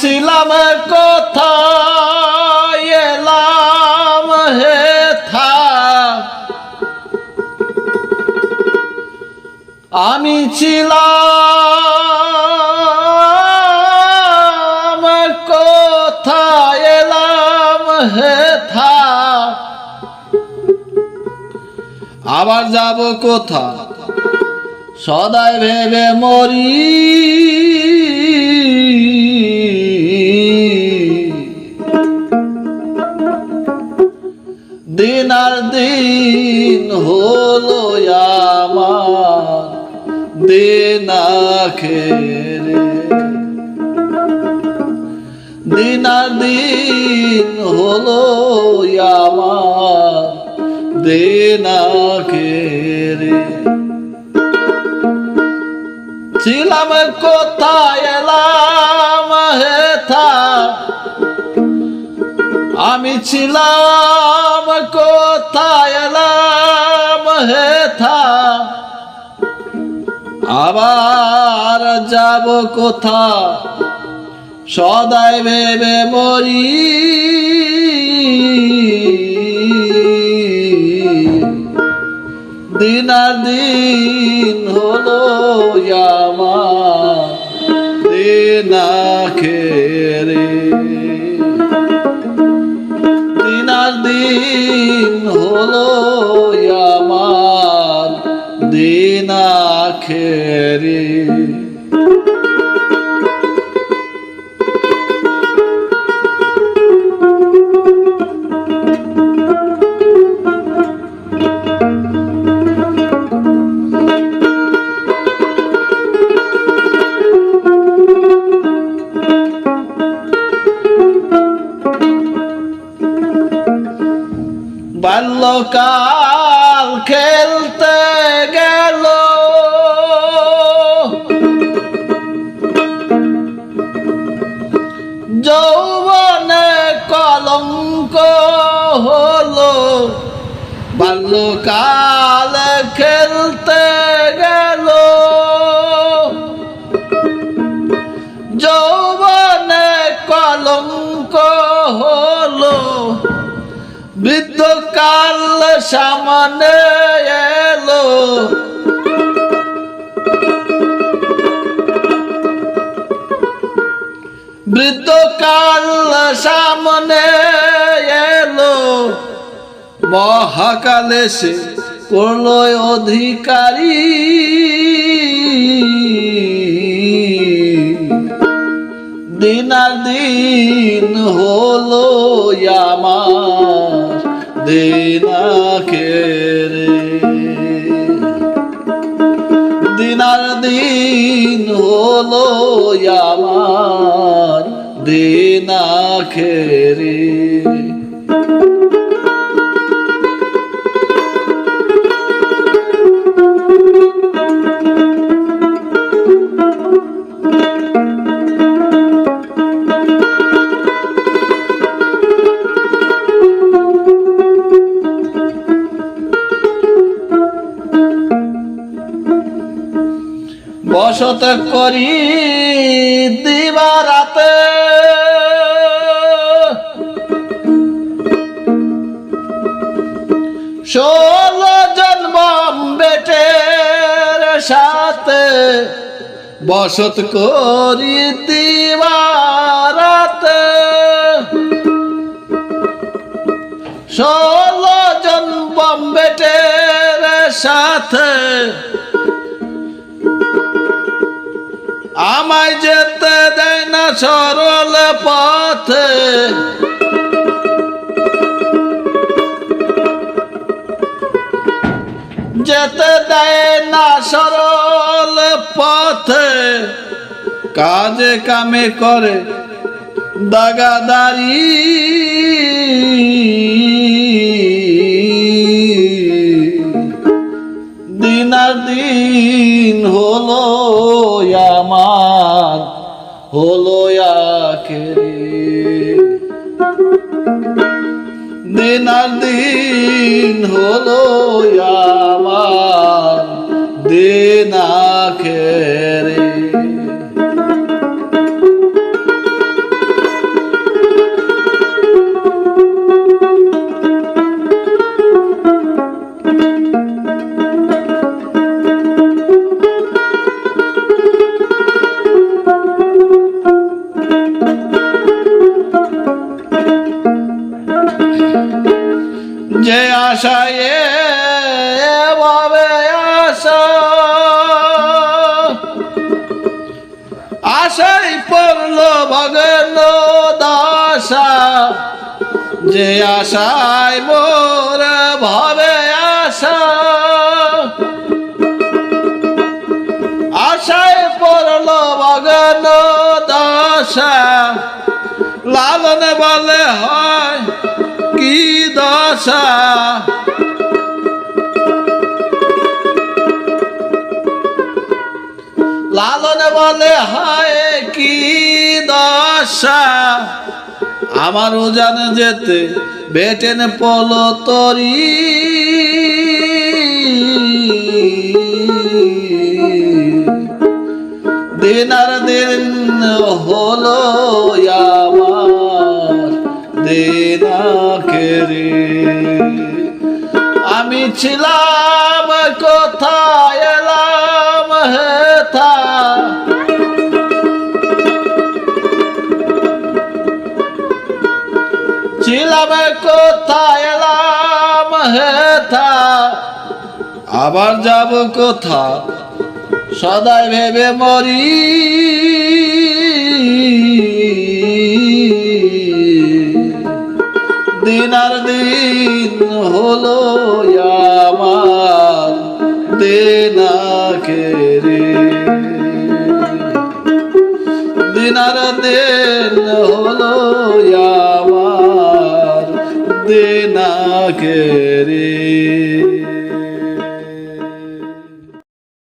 ছিলাম কোথায়, এলাম হে আমি ছিলাম কোথায়, এলাম হে থা। আবার যাব কোথা সদাই ভেবে মরি দিন আখেরে দিন আর দিন হলো আমার দিন ছিলাম কোথায়, এলাম হেথা? আমি ছিলাম কোথায়, এলাম হেথা? আবার যাব কোথা সদাই ভেবে মরি। দিন আর দিন হলো আমার দিন আর দিন হলো খেরে বাল্যকাল খেলতে গেল। বাল্যকাল খেলতে গেল। যৌবনে কলঙ্ক হলো বৃদ্ধকাল সামনে এলো। বৃদ্ধকাল মহাকালে সে করল অধিকারী। দিন আর দিন হলো আমার দিন আখেরে দিন আর দিন হলো আমার দিন আখেরে বসত করি দিবারাতে। ষোলো জন্ম বেটের সাথে বসত করি দিবারাতে। ষোলো জন্ম বেটের সাথে আমায় যেতে দেয় না সরল পথে। যেতে দেয় না সরল পথে। কাজে কামে করে দাগাদারি। দিন আর দিন হলো হলো আখেরে দিন আর দিন হলো আমার দিন আখেরে যে আশায় ভাবে আশা আশাই পড়ল ভগন দাসা। যে আশাই মোর ভাবে আশা আশাই পড়ল ভগন দাসা। লালন বলে হয় দশা লালন বলে হায় কি দশা। আমার উজান যেতে বেটেন পল তরি। দিন আর দিন হলো ছিলাম কোথায় এলাম হেথা। ছিলাম কোথায় এলাম হেথা। আবার যাব কোথা? সদাই ভেবে মরি। দিন আর দিন হলো দিন দেন দিন হলো আমার দিনাকে